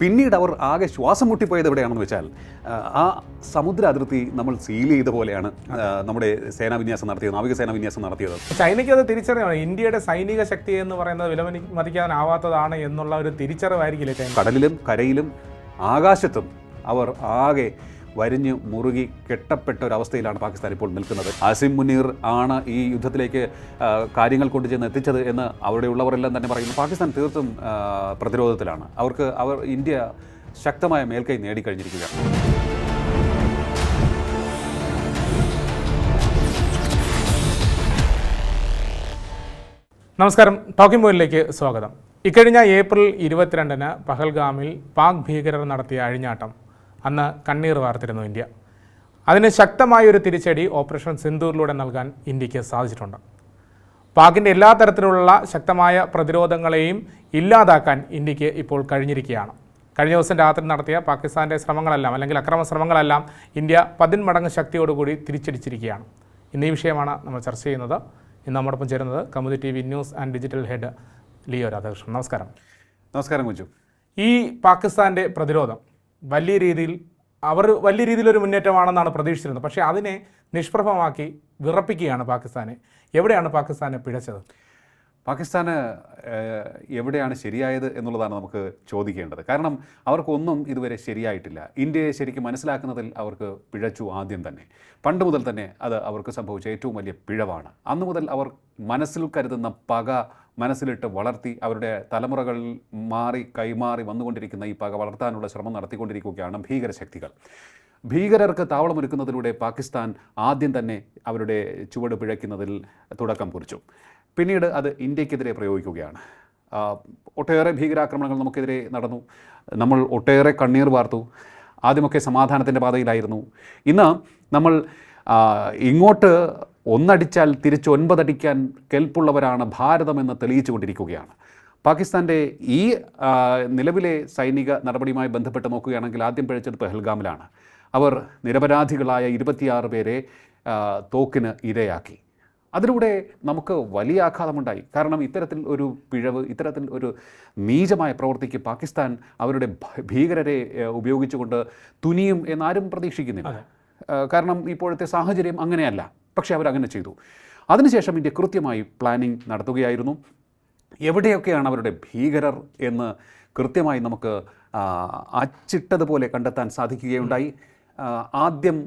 പിന്നീട് അവർ ആകെ ശ്വാസം മുട്ടിപ്പോയത് എവിടെയാണെന്ന് വെച്ചാൽ ആ, സമുദ്ര അതിർത്തി നമ്മൾ സീൽ ചെയ്ത പോലെയാണ് നമ്മുടെ സേനാ വിന്യാസം നടത്തിയത് നാവികസേനാ വിന്യാസം നടത്തിയത്. ചൈനയ്ക്ക് അത് തിരിച്ചറിയണം. ഇന്ത്യയുടെ സൈനിക ശക്തി എന്ന് പറയുന്നത് വിലമതി മതിക്കാനാവാത്തതാണ് എന്നുള്ള ഒരു തിരിച്ചറിവായിരിക്കില്ലേ കടലിലും കരയിലും ആകാശത്തും അവർ ആകെ വരിഞ്ഞ് മുറുകി കെട്ടപ്പെട്ട ഒരു അവസ്ഥയിലാണ് പാകിസ്ഥാൻ ഇപ്പോൾ നിൽക്കുന്നത്. ആസിം മുനീർ ആണ് ഈ യുദ്ധത്തിലേക്ക് കാര്യങ്ങൾ കാര്യങ്ങൾ കൊണ്ടുചെന്ന് എത്തിച്ചത് എന്ന് അവിടെയുള്ളവരെല്ലാം തന്നെ പറയുന്നു. പാകിസ്ഥാൻ തീർത്തും പ്രതിരോധത്തിലാണ്. അവർക്ക് അവർ ഇന്ത്യ ശക്തമായ മേൽക്കൈ നേടിക്കഴിഞ്ഞിരിക്കുകയാണ്. നമസ്കാരം. ടോക്കിംഗ് പോയിന്റിലേക്ക് സ്വാഗതം. ഇക്കഴിഞ്ഞ ഏപ്രിൽ ഇരുപത്തിരണ്ടിന് പഹൽഗാമിൽ പാക് ഭീകരർ നടത്തിയ അഴിഞ്ഞാട്ടം. അന്ന് കണ്ണീർ വാർത്തിരുന്നു ഇന്ത്യ. അതിന് ശക്തമായ ഒരു തിരിച്ചടി ഓപ്പറേഷൻ സിന്ദൂറിലൂടെ നൽകാൻ ഇന്ത്യയ്ക്ക് സാധിച്ചിട്ടുണ്ട്. പാകിന്റെ എല്ലാ തരത്തിലുള്ള ശക്തമായ പ്രതിരോധങ്ങളെയും ഇല്ലാതാക്കാൻ ഇന്ത്യയ്ക്ക് ഇപ്പോൾ കഴിഞ്ഞിരിക്കുകയാണ്. കഴിഞ്ഞ ദിവസം രാത്രി നടത്തിയ പാകിസ്ഥാന്റെ ശ്രമങ്ങളെല്ലാം അല്ലെങ്കിൽ അക്രമ ശ്രമങ്ങളെല്ലാം ഇന്ത്യ പതിന്മടങ്ങ് ശക്തിയോടുകൂടി തിരിച്ചടിച്ചിരിക്കുകയാണ്. ഇന്ന് ഈ വിഷയമാണ് നമ്മൾ ചർച്ച ചെയ്യുന്നത്. ഇന്ന് നമ്മോടൊപ്പം ചേരുന്നത് Kaumudi T V news and digital head Leo Radhakrishnan. നമസ്കാരം. നമസ്കാരം കുഞ്ചു ഈ പാകിസ്ഥാന്റെ പ്രതിരോധം വലിയ രീതിയിൽ അവർ വലിയ രീതിയിലൊരു മുന്നേറ്റമാണെന്നാണ് പ്രതീക്ഷിച്ചിരുന്നത്. പക്ഷേ അതിനെ നിഷ്പ്രഭമാക്കി വിറപ്പിക്കുകയാണ് പാകിസ്ഥാനെ. എവിടെയാണ് പാകിസ്ഥാനെ പിഴച്ചത്? പാകിസ്ഥാന് എവിടെയാണ് ശരിയായത് എന്നുള്ളതാണ് നമുക്ക് ചോദിക്കേണ്ടത്. കാരണം അവർക്കൊന്നും ഇതുവരെ ശരിയായിട്ടില്ല. ഇന്ത്യയെ ശരിക്കും മനസ്സിലാക്കുന്നതിൽ അവർക്ക് പിഴച്ചു ആദ്യം തന്നെ. പണ്ട് മുതൽ തന്നെ അത് അവർക്ക് സംഭവിച്ച ഏറ്റവും വലിയ പിഴവാണ്. അന്നു മുതൽ അവർ മനസ്സിൽ കരുതുന്ന പക മനസ്സിലിട്ട് വളർത്തി അവരുടെ തലമുറകൾ മാറി കൈമാറി വന്നുകൊണ്ടിരിക്കുന്ന ഈ പക വളർത്താനുള്ള ശ്രമം നടത്തിക്കൊണ്ടിരിക്കുകയാണ് ഭീകരശക്തികൾ. ഭീകരർക്ക് താവളമൊരുക്കുന്നതിലൂടെ പാകിസ്ഥാൻ ആദ്യം തന്നെ അവരുടെ ചുവട് പിഴയ്ക്കുന്നതിൽ തുടക്കം കുറിച്ചു. പിന്നീട് അത് ഇന്ത്യക്കെതിരെ പ്രയോഗിക്കുകയാണ്. ഒട്ടേറെ ഭീകരാക്രമണങ്ങൾ നമുക്കെതിരെ നടന്നു. നമ്മൾ ഒട്ടേറെ കണ്ണീർ വാർത്തു. ആദ്യമൊക്കെ സമാധാനത്തിന്റെ പാതയിലായിരുന്നു. ഇന്ന് നമ്മൾ ഇങ്ങോട്ട് ഒന്നടിച്ചാൽ തിരിച്ച് ഒൻപതടിക്കാൻ കെൽപ്പുള്ളവരാണ് ഭാരതമെന്ന് തെളിയിച്ചു കൊണ്ടിരിക്കുകയാണ് പാകിസ്ഥാന്റെ ഈ നിലവിലെ സൈനിക നടപടിയുമായി ബന്ധപ്പെട്ട് നോക്കുകയാണെങ്കിൽ ആദ്യം പിഴച്ചത് പെഹൽഗാമിലാണ്. അവർ നിരപരാധികളായ ഇരുപത്തിയാറ് പേരെ തോക്കിന് ഇരയാക്കി. അതിലൂടെ നമുക്ക് വലിയ ആഘാതമുണ്ടായി. കാരണം ഇത്തരത്തിൽ ഒരു പിഴവ് ഇത്തരത്തിൽ ഒരു നീചമായ പ്രവൃത്തിക്ക് പാകിസ്ഥാൻ അവരുടെ ഭീകരരെ ഉപയോഗിച്ചുകൊണ്ട് തുനിയും എന്നാരും പ്രതീക്ഷിക്കുന്നില്ല. കാരണം ഇപ്പോഴത്തെ സാഹചര്യം അങ്ങനെയല്ല. പക്ഷേ അവരങ്ങനെ ചെയ്തു. അതിനുശേഷം ഇന്ത്യ കൃത്യമായി പ്ലാനിംഗ് നടത്തുകയായിരുന്നു. എവിടെയൊക്കെയാണ് അവരുടെ ഭീകരർ എന്ന് കൃത്യമായി നമുക്ക് അച്ചിട്ടതുപോലെ കണ്ടെത്താൻ സാധിക്കുകയുണ്ടായി. ആദ്യം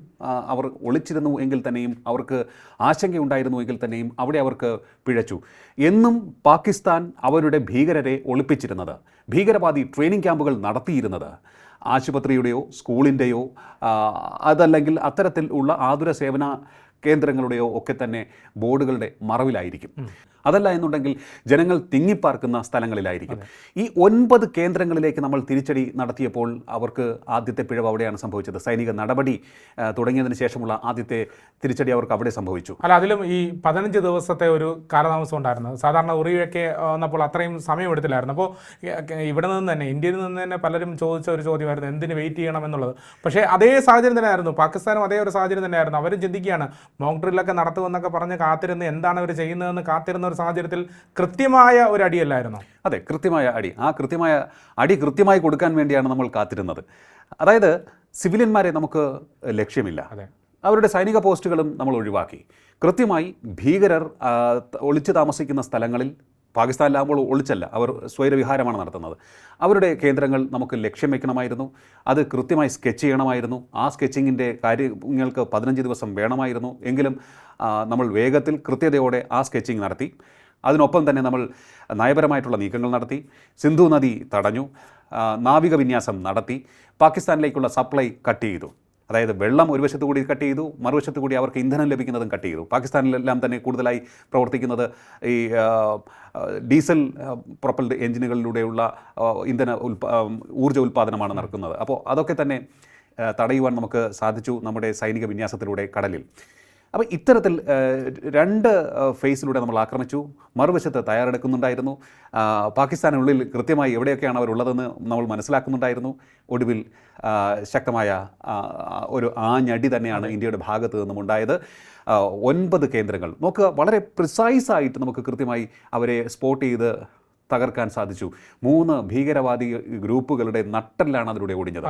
അവർ ഒളിച്ചിരുന്നു എങ്കിൽ തന്നെയും അവർക്ക് ആശങ്കയുണ്ടായിരുന്നു എങ്കിൽ തന്നെയും അവിടെ അവർക്ക് പിഴച്ചു. എന്നും പാകിസ്ഥാൻ അവരുടെ ഭീകരരെ ഒളിപ്പിച്ചിരുന്നത് ഭീകരവാദി ട്രെയിനിങ് ക്യാമ്പുകൾ നടത്തിയിരുന്നത്. ആശുപത്രിയുടെയോ സ്കൂളിന്റെയോ അതല്ലെങ്കിൽ അത്തരത്തിൽ ഉള്ള ആതുര സേവന കേന്ദ്രങ്ങളുടെയോ ഒക്കെ തന്നെ ബോർഡുകളുടെ മറവിലായിരിക്കും. അതല്ല എന്നുണ്ടെങ്കിൽ ജനങ്ങൾ തിങ്ങിപ്പാർക്കുന്ന സ്ഥലങ്ങളിലായിരിക്കും. ഈ ഒൻപത് കേന്ദ്രങ്ങളിലേക്ക് നമ്മൾ തിരിച്ചടി നടത്തിയപ്പോൾ അവർക്ക് ആദ്യത്തെ പിഴവ് അവിടെയാണ് സംഭവിച്ചത്. സൈനിക നടപടി തുടങ്ങിയതിന് ശേഷമുള്ള ആദ്യത്തെ തിരിച്ചടി അവർക്ക് അവിടെ സംഭവിച്ചു. അല്ല അതിലും ഈ പതിനഞ്ച് ദിവസത്തെ ഒരു കാലതാമസം ഉണ്ടായിരുന്നു. സാധാരണ ഉറിയൊക്കെ വന്നപ്പോൾ അത്രയും സമയമെടുത്തില്ലായിരുന്നു. അപ്പോൾ ഇവിടെ നിന്ന് തന്നെ ഇന്ത്യയിൽ നിന്ന് തന്നെ പലരും ചോദിച്ച ഒരു ചോദ്യമായിരുന്നു എന്തിന് വെയിറ്റ് ചെയ്യണം എന്നുള്ളത്? പക്ഷേ അതേ സാഹചര്യം തന്നെയായിരുന്നു. പാകിസ്ഥാനും അതേ ഒരു സാഹചര്യം തന്നെയായിരുന്നു. അവരും ചിന്തിക്കുകയാണ് മോക്ക് ഡ്രില്ലൊക്കെ നടത്തുമെന്നൊക്കെ പറഞ്ഞ് കാത്തിരുന്ന് എന്താണ് അവർ ചെയ്യുന്നതെന്ന് കാത്തിരുന്ന ഒരു സാഹചര്യത്തിൽ കൃത്യമായ ഒരു അടിയല്ലായിരുന്നു? അതെ കൃത്യമായ അടി. ആ കൃത്യമായ അടി കൃത്യമായി കൊടുക്കാൻ വേണ്ടിയാണ് നമ്മൾ കാത്തിരുന്നത്. അതായത് സിവിലിയന്മാരെ നമുക്ക് ലക്ഷ്യമില്ല. അതെ. അവരുടെ സൈനിക പോസ്റ്റുകളും നമ്മൾ ഒഴിവാക്കി. കൃത്യമായി ഭീകരർ ഒളിച്ചു താമസിക്കുന്ന സ്ഥലങ്ങളിൽ പാകിസ്ഥാനിലാകുമ്പോൾ ഒളിച്ചല്ല. അവർ സ്വൈരവിഹാരമാണ് നടത്തുന്നത്. അവരുടെ കേന്ദ്രങ്ങൾ നമുക്ക് ലക്ഷ്യം വെക്കണമായിരുന്നു അത് കൃത്യമായി സ്കെച്ച് ചെയ്യണമായിരുന്നു. ആ സ്കെച്ചിങ്ങിന്റെ കാര്യങ്ങൾക്ക് പതിനഞ്ച് ദിവസം വേണമായിരുന്നു. എങ്കിലും നമ്മൾ വേഗത്തിൽ കൃത്യതയോടെ ആ സ്കെച്ചിങ് നടത്തി. അതിനൊപ്പം തന്നെ നമ്മൾ നയപരമായിട്ടുള്ള നീക്കങ്ങൾ നടത്തി. സിന്ധു നദി തടഞ്ഞു. നാവിക വിന്യാസം നടത്തി. പാകിസ്ഥാനിലേക്കുള്ള സപ്ലൈ കട്ട് ചെയ്തു. അതായത് വെള്ളം ഒരു വശത്ത് കൂടി കട്ട് ചെയ്തു മറുവശത്ത് കൂടി അവർക്ക് ഇന്ധനം ലഭിക്കുന്നതും കട്ട് ചെയ്തു. പാകിസ്ഥാനിലെല്ലാം തന്നെ കൂടുതലായി പ്രവർത്തിക്കുന്നത് ഈ ഡീസൽ പ്രൊപ്പൽഡ് എഞ്ചിനുകളിലൂടെയുള്ള ഇന്ധന ഊർജ ഉൽപ്പാദനമാണ് നടക്കുന്നത്. അപ്പോൾ അതൊക്കെ തന്നെ തടയുവാൻ നമുക്ക് സാധിച്ചു നമ്മുടെ സൈനിക വിന്യാസത്തിലൂടെ കടലിൽ. അപ്പോൾ ഇത്തരത്തിൽ രണ്ട് ഫേസിലൂടെ നമ്മൾ ആക്രമിച്ചു. മറുവശത്ത് തയ്യാറെടുക്കുന്നുണ്ടായിരുന്നു. പാകിസ്ഥാനുള്ളിൽ കൃത്യമായി എവിടെയൊക്കെയാണ് അവരുള്ളതെന്ന് നമ്മൾ മനസ്സിലാക്കുന്നുണ്ടായിരുന്നു. ഒടുവിൽ ശക്തമായ ഒരു ആഞ്ഞടി തന്നെയാണ് ഇന്ത്യയുടെ ഭാഗത്ത് നിന്നും ഉണ്ടായത്. ഒൻപത് കേന്ദ്രങ്ങൾ. നോക്കുക വളരെ പ്രിസൈസായിട്ട് നമുക്ക് കൃത്യമായി അവരെ സ്പോട്ട് ചെയ്ത് തകർക്കാൻ സാധിച്ചു. മൂന്ന് ഭീകരവാദി ഗ്രൂപ്പുകളുടെ നട്ടെല്ലാണ് അതിലൂടെ ഒടിഞ്ഞത്.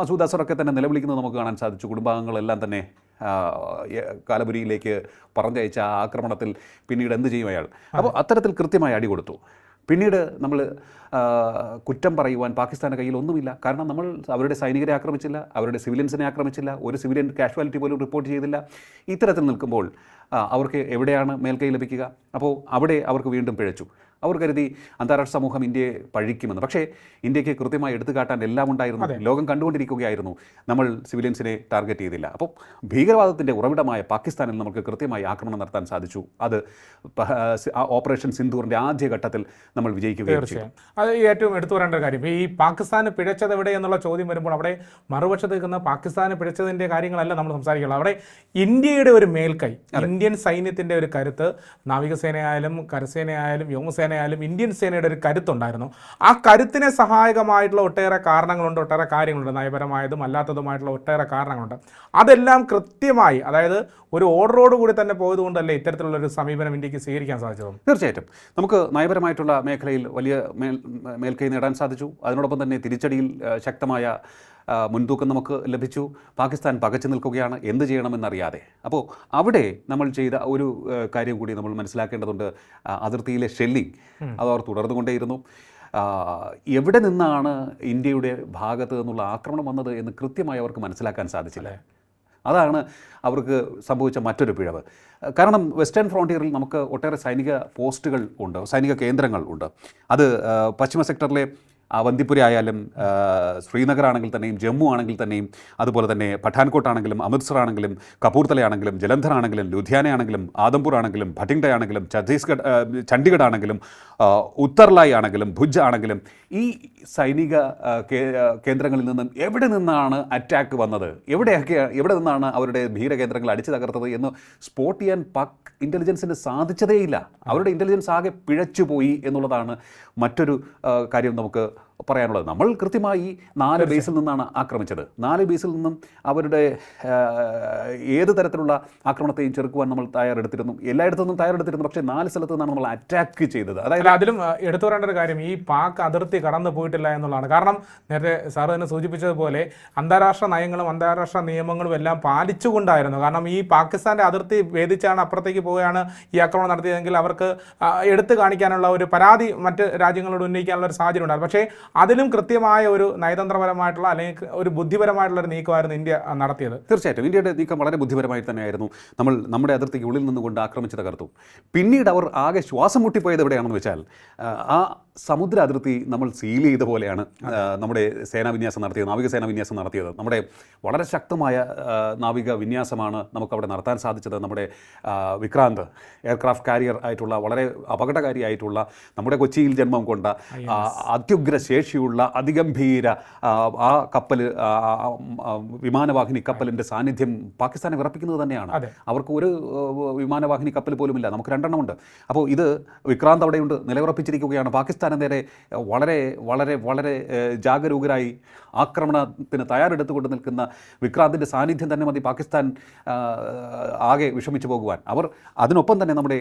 മസൂദ് അസറൊക്കെ തന്നെ നിലവിളിക്കുന്നത് നമുക്ക് കാണാൻ സാധിച്ചു. കുടുംബാംഗങ്ങളെല്ലാം തന്നെ കാലപുരിയിലേക്ക് പറഞ്ഞയച്ച ആ ആക്രമണത്തിൽ പിന്നീട് എന്ത് ചെയ്യും അയാൾ? അപ്പോൾ അത്തരത്തിൽ കൃത്യമായി അടി കൊടുത്തു. പിന്നീട് നമ്മൾ കുറ്റം പറയുവാൻ പാകിസ്ഥാന്റെ കയ്യിൽ ഒന്നുമില്ല. കാരണം നമ്മൾ അവരുടെ സൈനികരെ ആക്രമിച്ചില്ല അവരുടെ സിവിലിയൻസിനെ ആക്രമിച്ചില്ല ഒരു സിവിലിയൻ കാഷ്വാലിറ്റി പോലും റിപ്പോർട്ട് ചെയ്തില്ല. ഇത്തരത്തിൽ നിൽക്കുമ്പോൾ അവർക്ക് എവിടെയാണ് മേൽക്കൈ ലഭിക്കുക? അപ്പോൾ അവിടെ അവർക്ക് വീണ്ടും പിഴച്ചു. അവർ കരുതി അന്താരാഷ്ട്ര സമൂഹം ഇന്ത്യയെ പഴിക്കുമെന്ന്. പക്ഷേ ഇന്ത്യയ്ക്ക് കൃത്യമായി എടുത്തു കാട്ടാൻ എല്ലാം ഉണ്ടായിരുന്നു. ലോകം കണ്ടുകൊണ്ടിരിക്കുകയായിരുന്നു. നമ്മൾ സിവിലിയൻസിനെ ടാർഗറ്റ് ചെയ്തില്ല. അപ്പോൾ ഭീകരവാദത്തിന്റെ ഉറവിടമായ പാകിസ്ഥാനിൽ നമുക്ക് കൃത്യമായി ആക്രമണം നടത്താൻ സാധിച്ചു. അത് ഓപ്പറേഷൻ സിന്ധൂറിന്റെ ആദ്യഘട്ടത്തിൽ നമ്മൾ വിജയിക്കുകയും ചെയ്തു. അത് ഏറ്റവും എടുത്തു പറയേണ്ട ഒരു കാര്യം. ഈ പാകിസ്ഥാന് പിഴച്ചത് എവിടെ എന്നുള്ള ചോദ്യം വരുമ്പോൾ അവിടെ മറുപക്ഷത്ത് നിൽക്കുന്ന പാകിസ്ഥാന് പിഴച്ചതിന്റെ കാര്യങ്ങളല്ല നമ്മൾ സംസാരിക്കുള്ളൂ അവിടെ ഇന്ത്യയുടെ ഒരു മേൽക്കൈ ഇന്ത്യൻ സൈന്യത്തിന്റെ ഒരു കരുത്ത് നാവികസേനയായാലും കരസേനയായാലും വ്യോമസേനയായാലും ഇന്ത്യൻ സേനയുടെ ഒരു കരുത്തുണ്ടായിരുന്നു. ആ കരുത്തിനെ സഹായകമായിട്ടുള്ള ഒട്ടേറെ കാരണങ്ങളുണ്ട് ഒട്ടേറെ കാര്യങ്ങളുണ്ട്. നയപരമായതും അല്ലാത്തതുമായിട്ടുള്ള ഒട്ടേറെ കാരണങ്ങളുണ്ട്. അതെല്ലാം കൃത്യമായി അതായത് ഒരു ഓർഡറോട് കൂടി തന്നെ പോയതുകൊണ്ടല്ലേ ഇത്തരത്തിലുള്ള ഒരു സമീപനം ഇന്ത്യയ്ക്ക് സ്വീകരിക്കാൻ സാധിച്ചതും? തീർച്ചയായിട്ടും. നമുക്ക് നയപരമായിട്ടുള്ള മേഖലയിൽ വലിയ മേൽ മേൽക്കൈ നേടാൻ സാധിച്ചു. അതിനോടൊപ്പം തന്നെ തിരിച്ചടിയിൽ ശക്തമായ മുൻതൂക്കം നമുക്ക് ലഭിച്ചു. പാകിസ്ഥാൻ പകച്ചു നിൽക്കുകയാണ്. എന്ത് ചെയ്യണമെന്നറിയാതെ. അപ്പോൾ അവിടെ നമ്മൾ ചെയ്ത ഒരു കാര്യം കൂടി നമ്മൾ മനസ്സിലാക്കേണ്ടതുണ്ട്. അതിർത്തിയിലെ ഷെല്ലിംഗ് അത് അവർ തുടർന്നുകൊണ്ടേയിരുന്നു. എവിടെ നിന്നാണ് ഇന്ത്യയുടെ ഭാഗത്ത് നിന്നുള്ള ആക്രമണം വന്നത് എന്ന് കൃത്യമായി അവർക്ക് മനസ്സിലാക്കാൻ സാധിച്ചില്ല. അതാണ് അവർക്ക് സംഭവിച്ച മറ്റൊരു പിഴവ്. കാരണം വെസ്റ്റേൺ ഫ്രോണ്ടിയറിൽ നമുക്ക് ഒട്ടേറെ സൈനിക പോസ്റ്റുകൾ ഉണ്ട്. സൈനിക കേന്ദ്രങ്ങൾ ഉണ്ട്. അത് പശ്ചിമ സെക്ടറിലെ അവന്തിപുര ആയാലും ശ്രീനഗർ ആണെങ്കിൽ തന്നെയും ജമ്മു ആണെങ്കിൽ തന്നെയും അതുപോലെ തന്നെ പഠാൻകോട്ട് ആണെങ്കിലും അമൃത്സർ ആണെങ്കിലും കപൂർത്തല ആണെങ്കിലും ജലന്ധർ ആണെങ്കിലും ലുധിയാന ആണെങ്കിലും ആദംപൂർ ആണെങ്കിലും ഭട്ടിംഡ ആണെങ്കിലും ഛത്തീസ്ഗഡ് ചണ്ഡിഗഡ് ആണെങ്കിലും ഉത്തർലായി ആണെങ്കിലും ഭുജ് ആണെങ്കിലും ഈ സൈനിക കേന്ദ്രങ്ങളിൽ നിന്നും എവിടെ നിന്നാണ് അറ്റാക്ക് വന്നത്? എവിടെയൊക്കെ എവിടെ നിന്നാണ് അവരുടെ ഭീകരകേന്ദ്രങ്ങൾ അടിച്ചു തകർത്തത് എന്ന് സ്പോട്ട് ചെയ്യാൻ പക് ഇന്റലിജൻസിന് സാധിച്ചതേയില്ല. അവരുടെ ഇന്റലിജൻസ് ആകെ പിഴച്ചുപോയി എന്നുള്ളതാണ് മറ്റൊരു കാര്യം നമുക്ക് 것이다. പറയാനുള്ളത്. നമ്മൾ കൃത്യമായി നാല് ബേസിൽ നിന്നാണ് ആക്രമിച്ചത്. നാല് ബേസിൽ നിന്നും അവരുടെ ഏത് തരത്തിലുള്ള ആക്രമണത്തെയും ചെറുക്കുവാൻ നമ്മൾ തയ്യാറെടുത്തിരുന്നു. എല്ലായിടത്തു നിന്നും തയ്യാറെടുത്തിരുന്നു. പക്ഷേ നാല് സ്ഥലത്ത് നിന്നാണ് നമ്മൾ അറ്റാക്ക് ചെയ്തത്. അതായത് അതിലും എടുത്തു പറയേണ്ട ഒരു കാര്യം ഈ പാക് അതിർത്തി കടന്നു പോയിട്ടില്ല എന്നുള്ളതാണ്. കാരണം നേരത്തെ സാറ് തന്നെ സൂചിപ്പിച്ചതുപോലെ അന്താരാഷ്ട്ര നയങ്ങളും അന്താരാഷ്ട്ര നിയമങ്ങളും എല്ലാം പാലിച്ചുകൊണ്ടായിരുന്നു. കാരണം ഈ പാകിസ്ഥാന്റെ അതിർത്തി ഭേദിച്ചാണ് അപ്പുറത്തേക്ക് പോവുകയാണ് ഈ ആക്രമണം നടത്തിയതെങ്കിൽ അവർക്ക് എടുത്തു കാണിക്കാനുള്ള ഒരു പരാതി മറ്റ് രാജ്യങ്ങളോട് ഉന്നയിക്കാനുള്ള ഒരു സാഹചര്യം ഉണ്ടായിരുന്നു. പക്ഷേ അതിലും കൃത്യമായ ഒരു നയതന്ത്രപരമായിട്ടുള്ള അല്ലെങ്കിൽ ഒരു ബുദ്ധിപരമായിട്ടുള്ള ഒരു നീക്കമായിരുന്നു ഇന്ത്യ നടത്തിയത്. തീർച്ചയായിട്ടും. ഇന്ത്യയുടെ നീക്കം വളരെ ബുദ്ധിപരമായി തന്നെയായിരുന്നു. നമ്മൾ നമ്മുടെ അതിർത്തിക്ക് ഉള്ളിൽ നിന്നുകൊണ്ട് ആക്രമിച്ച് തകർത്തു പിന്നീട് അവർ ആകെ ശ്വാസം മുട്ടിപ്പോയത് എവിടെയാണെന്ന് വെച്ചാൽ ആ, സമുദ്ര അതിർത്തി നമ്മൾ സീൽ ചെയ്ത പോലെയാണ് നമ്മുടെ സേനാ വിന്യാസം നടത്തിയത് നാവികസേനാ വിന്യാസം നടത്തിയത്. നമ്മുടെ വളരെ ശക്തമായ നാവിക വിന്യാസമാണ് നമുക്കവിടെ നടത്താൻ സാധിച്ചത്. നമ്മുടെ വിക്രാന്ത് എയർക്രാഫ്റ്റ് കാരിയർ ആയിട്ടുള്ള വളരെ അപകടകാരിയായിട്ടുള്ള നമ്മുടെ കൊച്ചിയിൽ ജന്മം കൊണ്ട ആ, അത്യുഗ്ര ശേഷിയുള്ള അതിഗംഭീര ആ, കപ്പൽ വിമാനവാഹിനി കപ്പലിന്റെ സാന്നിധ്യം പാകിസ്ഥാനെ വിറപ്പിക്കുന്നത് തന്നെയാണ്. അവർക്ക് ഒരു വിമാനവാഹിനി കപ്പൽ പോലുമില്ല. നമുക്ക് രണ്ടെണ്ണമുണ്ട് അപ്പോൾ ഇത് വിക്രാന്ത് അവിടെയുണ്ട് നിലയുറപ്പിച്ചിരിക്കുകയാണ്. പാകിസ്ഥാന് നേരെ വളരെ വളരെ വളരെ ജാഗരൂകരായി ആക്രമണത്തിന് തയ്യാറെടുത്തുകൊണ്ട് നിൽക്കുന്ന വിക്രാന്തിന്റെ സാന്നിധ്യം തന്നെ മതി പാകിസ്ഥാൻ ആകെ വിഷമിച്ചു പോകുവാൻ. അവർ അതിനൊപ്പം തന്നെ നമ്മുടെ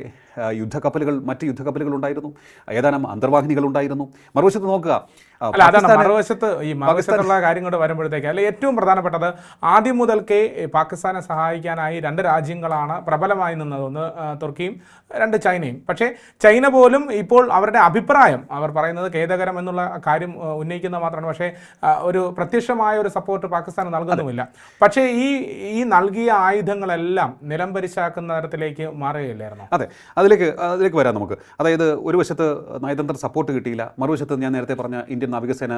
യുദ്ധക്കപ്പലുകൾ മറ്റ് യുദ്ധക്കപ്പലുകൾ ഉണ്ടായിരുന്നു. ഏതാനും അന്തർവാഹിനികൾ ഉണ്ടായിരുന്നു. മറുവശത്ത് നോക്കുക അല്ല അതാണ് മറുവശത്ത് ഈ മറുവശത്തുള്ള കാര്യം കൊണ്ട് വരുമ്പോഴത്തേക്ക് അല്ലെ ഏറ്റവും പ്രധാനപ്പെട്ടത് ആദ്യം മുതൽക്കേ പാകിസ്ഥാനെ സഹായിക്കാനായി രണ്ട് രാജ്യങ്ങളാണ് പ്രബലമായി നിന്നത്. ഒന്ന് തുർക്കിയും രണ്ട് ചൈനയും. പക്ഷേ ചൈന പോലും ഇപ്പോൾ അവരുടെ അഭിപ്രായം അവർ പറയുന്നത് ഖേദകരം എന്നുള്ള കാര്യം ഉന്നയിക്കുന്ന മാത്രമാണ്. പക്ഷേ ഒരു പ്രത്യക്ഷമായ ഒരു സപ്പോർട്ട് പാകിസ്ഥാൻ നൽകുന്നുമില്ല. പക്ഷേ ഈ ഈ നൽകിയ ആയുധങ്ങളെല്ലാം നിലംപരിശാക്കുന്ന തരത്തിലേക്ക് മാറുകയില്ലായിരുന്നു? അതെ. അതിലേക്ക് അതിലേക്ക് വരാം നമുക്ക്. അതായത് ഒരു വശത്ത് നയതന്ത്ര സപ്പോർട്ട് കിട്ടിയില്ല. മറുവശത്ത് ഞാൻ നേരത്തെ പറഞ്ഞ ഇന്ത്യൻ നാവികസേന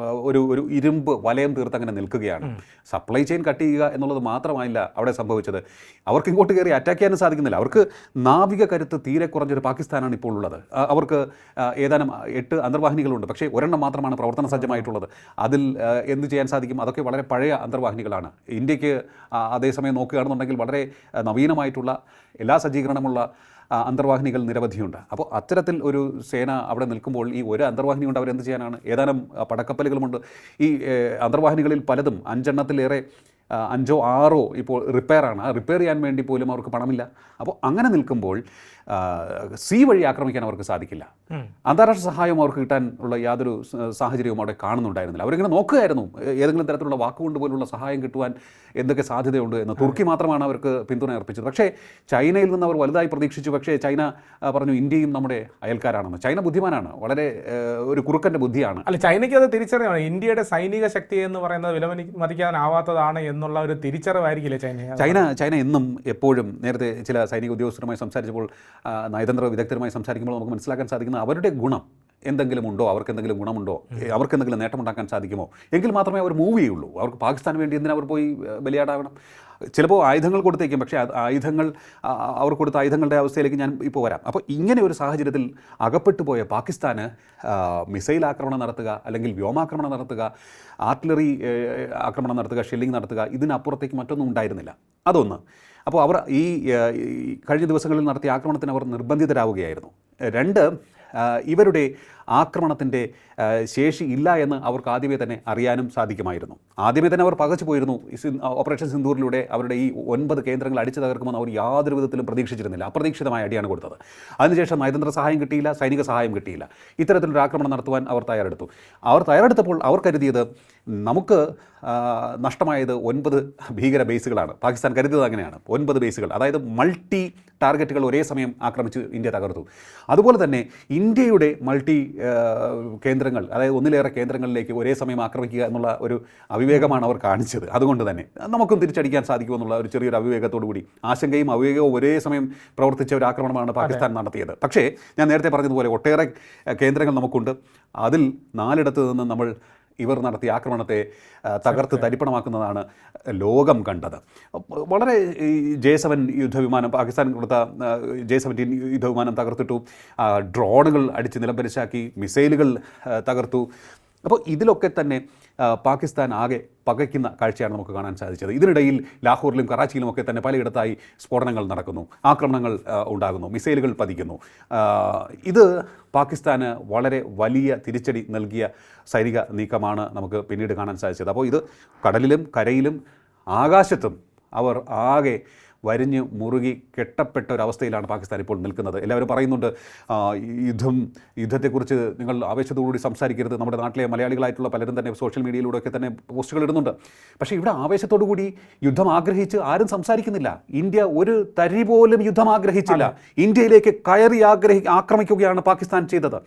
ഒരു ഒരു ഇരുമ്പ് വലയം തീർത്ത് അങ്ങനെ നിൽക്കുകയാണ്. സപ്ലൈ ചെയിൻ കട്ട് ചെയ്യുക എന്നുള്ളത് മാത്രമല്ല അവിടെ സംഭവിച്ചത്. അവർക്ക് ഇങ്ങോട്ട് കയറി അറ്റാക്ക് ചെയ്യാനും സാധിക്കുന്നില്ല. അവർക്ക് നാവിക കരുത്ത് തീരെ കുറഞ്ഞൊരു പാകിസ്ഥാനാണ് ഇപ്പോൾ ഉള്ളത്. അവർക്ക് ഏതാനും എട്ട് അന്തർവാഹിനികളുണ്ട്. പക്ഷേ ഒരെണ്ണം മാത്രമാണ് പ്രവർത്തന സജ്ജമായിട്ടുള്ളത്. അതിൽ എന്ത് ചെയ്യാൻ സാധിക്കും? അതൊക്കെ വളരെ പഴയ അന്തർവാഹിനികളാണ്. ഇന്ത്യയ്ക്ക് അതേസമയം നോക്കുകയാണെന്നുണ്ടെങ്കിൽ വളരെ നവീനമായിട്ടുള്ള എല്ലാ സജ്ജീകരണമുള്ള അന്തർവാഹിനികൾ നിരവധിയുണ്ട്. അപ്പോൾ അത്തരത്തിൽ ഒരു സേന അവിടെ നിൽക്കുമ്പോൾ ഈ ഒരു അന്തർവാഹിനി കൊണ്ട് അവരെന്ത് ചെയ്യാനാണ്? ഏതാനും പടക്കപ്പലുകളുമുണ്ട്. ഈ അന്തർവാഹിനികളിൽ പലതും അഞ്ചെണ്ണത്തിലേറെ അഞ്ചോ ആറോ ഇപ്പോൾ റിപ്പയറാണ്. ആ റിപ്പയർ ചെയ്യാൻ വേണ്ടി പോലും അവർക്ക് പണമില്ല. അപ്പോൾ അങ്ങനെ നിൽക്കുമ്പോൾ സീ വഴി ആക്രമിക്കാൻ അവർക്ക് സാധിക്കില്ല. അന്താരാഷ്ട്ര സഹായം അവർക്ക് കിട്ടാൻ ഉള്ള യാതൊരു സാഹചര്യവും അവിടെ കാണുന്നുണ്ടായിരുന്നില്ല. അവരിങ്ങനെ നോക്കുകയായിരുന്നു ഏതെങ്കിലും തരത്തിലുള്ള വാക്കുകൊണ്ട് പോലുള്ള സഹായം കിട്ടുവാൻ എന്തൊക്കെ സാധ്യതയുണ്ട് എന്ന്. തുർക്കി മാത്രമാണ് അവർക്ക് പിന്തുണ അർപ്പിച്ചത്. പക്ഷേ ചൈനയിൽ നിന്ന് അവർ വലുതായി പ്രതീക്ഷിച്ചു. പക്ഷേ ചൈന പറഞ്ഞു ഇന്ത്യയും നമ്മുടെ അയൽക്കാരാണെന്ന്. ചൈന ബുദ്ധിമാനാണ്. വളരെ ഒരു കുറുക്കന്റെ ബുദ്ധിയാണ്. അല്ല ചൈനയ്ക്ക് അത് തിരിച്ചറിയണം ഇന്ത്യയുടെ സൈനിക ശക്തി എന്ന് പറയുന്നത് വിലമതിക്കാനാവാത്തതാണ് മതിക്കാനാവാത്തതാണ് എന്നുള്ള ഒരു തിരിച്ചറിവായിരിക്കില്ല ചൈന ചൈന ചൈന എന്നും എപ്പോഴും നേരത്തെ ചില സൈനിക ഉദ്യോഗസ്ഥരുമായി സംസാരിച്ചപ്പോൾ നയതന്ത്ര വിദഗ്ധരുമായി സംസാരിക്കുമ്പോൾ നമുക്ക് മനസ്സിലാക്കാൻ സാധിക്കുന്ന അവരുടെ ഗുണം എന്തെങ്കിലും ഉണ്ടോ അവർക്ക് എന്തെങ്കിലും ഗുണമുണ്ടോ? അവർക്ക് എന്തെങ്കിലും നേട്ടമുണ്ടാക്കാൻ സാധിക്കുമോ? എങ്കിൽ മാത്രമേ അവർ മൂവ് ചെയ്യുള്ളൂ. അവർക്ക് പാകിസ്ഥാൻ വേണ്ടി എന്തിനാ അവർ പോയി ബലിയാടാകണം ചിലപ്പോൾ ആയുധങ്ങൾ കൊടുത്തേക്കും. പക്ഷേ ആയുധങ്ങൾ അവർ കൊടുത്ത ആയുധങ്ങളുടെ അവസ്ഥയിലേക്ക് ഞാൻ ഇപ്പോൾ വരാം. അപ്പോൾ ഇങ്ങനെ ഒരു സാഹചര്യത്തിൽ അകപ്പെട്ടു പോയ പാകിസ്ഥാന് മിസൈൽ ആക്രമണം നടത്തുക അല്ലെങ്കിൽ വ്യോമാക്രമണം നടത്തുക ആർട്ടിലറി ആക്രമണം നടത്തുക ഷെല്ലിംഗ് നടത്തുക ഇതിനപ്പുറത്തേക്ക് മറ്റൊന്നും ഉണ്ടായിരുന്നില്ല. അതൊന്ന്. അപ്പോൾ അവർ ഈ കഴിഞ്ഞ ദിവസങ്ങളിൽ നടത്തിയ ആക്രമണത്തിന് അവർ നിർബന്ധിതരാവുകയായിരുന്നു. രണ്ട് ഇവരുടെ ആക്രമണത്തിന്റെ ശേഷി ഇല്ല എന്ന് അവർക്ക് ആദ്യമേ തന്നെ അറിയാനും സാധിക്കുമായിരുന്നു. ആദ്യമേ തന്നെ അവർ പകച്ചു പോയിരുന്നു. ഓപ്പറേഷൻ സിന്ദൂറിലൂടെ അവരുടെ ഈ ഒൻപത് കേന്ദ്രങ്ങൾ അടിച്ചു തകർക്കുമെന്ന് അവർ യാതൊരു വിധത്തിലും പ്രതീക്ഷിച്ചിരുന്നില്ല. അപ്രതീക്ഷിതമായ അടിയാണ് കൊടുത്തത്. അതിനുശേഷം നയതന്ത്ര സഹായം കിട്ടിയില്ല സൈനിക സഹായം കിട്ടിയില്ല. ഇത്തരത്തിലൊരു ആക്രമണം നടത്തുവാൻ അവർ തയ്യാറെടുത്തു. അവർ തയ്യാറെടുത്തപ്പോൾ അവർ കരുതിയത് നമുക്ക് നഷ്ടമായത് ഒൻപത് ഭീകര ബേസുകളാണ്. പാകിസ്ഥാൻ കരുതിയത് അങ്ങനെയാണ്. ഒൻപത് ബേസുകൾ അതായത് മൾട്ടി ടാർഗറ്റുകൾ ഒരേ സമയം ആക്രമിച്ച് ഇന്ത്യ തകർത്തു. അതുപോലെ തന്നെ ഇന്ത്യയുടെ മൾട്ടി കേന്ദ്രങ്ങൾ അതായത് ഒന്നിലേറെ കേന്ദ്രങ്ങളിലേക്ക് ഒരേ സമയം ആക്രമിക്കുക എന്നുള്ള ഒരു അവിവേകമാണ് അവർ കാണിച്ചത്. അതുകൊണ്ട് തന്നെ നമുക്കും തിരിച്ചടിക്കാൻ സാധിക്കുമെന്നുള്ള ഒരു ചെറിയൊരു അവിവേകത്തോടു കൂടി ആശങ്കയും അവിവേകവും ഒരേ സമയം പ്രവർത്തിച്ച ഒരു ആക്രമണമാണ് പാകിസ്ഥാൻ നടത്തിയത്. പക്ഷേ ഞാൻ നേരത്തെ പറഞ്ഞതുപോലെ ഒട്ടേറെ കേന്ദ്രങ്ങൾ നമുക്കുണ്ട്. അതിൽ നാലിടത്ത് നിന്ന് നമ്മൾ ഇവർ നടത്തിയ ആക്രമണത്തെ തകർത്ത് തരിപ്പണമാക്കുന്നതാണ് ലോകം കണ്ടത്. വളരെ ഈ ജെ സെവൻ യുദ്ധവിമാനം പാകിസ്ഥാൻ കൊടുത്ത ജെ സെവന്റീൻ യുദ്ധവിമാനം തകർത്തിട്ടു. ഡ്രോണുകൾ അടിച്ച് നിലംപരിശാക്കി മിസൈലുകൾ തകർത്തു. അപ്പോൾ ഇതിലൊക്കെ തന്നെ പാകിസ്ഥാൻ ആകെ പകയ്ക്കുന്ന കാഴ്ചയാണ് നമുക്ക് കാണാൻ സാധിച്ചത്. ഇതിനിടയിൽ ലാഹോറിലും കറാച്ചിയിലും ഒക്കെ തന്നെ പലയിടത്തായി സ്ഫോടനങ്ങൾ നടക്കുന്നു. ആക്രമണങ്ങൾ ഉണ്ടാകുന്നു. മിസൈലുകൾ പതിക്കുന്നു. ഇത് പാകിസ്ഥാന് വളരെ വലിയ തിരിച്ചടി നൽകിയ സൈനിക നീക്കമാണ് നമുക്ക് പിന്നീട് കാണാൻ സാധിച്ചത്. അപ്പോൾ ഇത് കടലിലും കരയിലും ആകാശത്തും അവർ ആകെ വരിഞ്ഞ് മുറുകി കെട്ടപ്പെട്ട ഒരവസ്ഥയിലാണ് പാകിസ്ഥാൻ ഇപ്പോൾ നിൽക്കുന്നത്. എല്ലാവരും പറയുന്നുണ്ട് യുദ്ധം യുദ്ധത്തെക്കുറിച്ച് നിങ്ങൾ ആവേശത്തോടുകൂടി സംസാരിക്കരുത്. നമ്മുടെ നാട്ടിലെ മലയാളികളായിട്ടുള്ള പലരും തന്നെ സോഷ്യൽ മീഡിയയിലൂടെയൊക്കെ തന്നെ പോസ്റ്റുകൾ ഇടുന്നുണ്ട്. പക്ഷേ ഇവിടെ ആവേശത്തോടു കൂടി യുദ്ധം ആഗ്രഹിച്ച് ആരും സംസാരിക്കുന്നില്ല. ഇന്ത്യ ഒരു തരി പോലും യുദ്ധം ആഗ്രഹിച്ചില്ല. ഇന്ത്യയിലേക്ക് കയറി ആഗ്രഹി ആക്രമിക്കുകയാണ് പാകിസ്ഥാൻ ചെയ്തത്.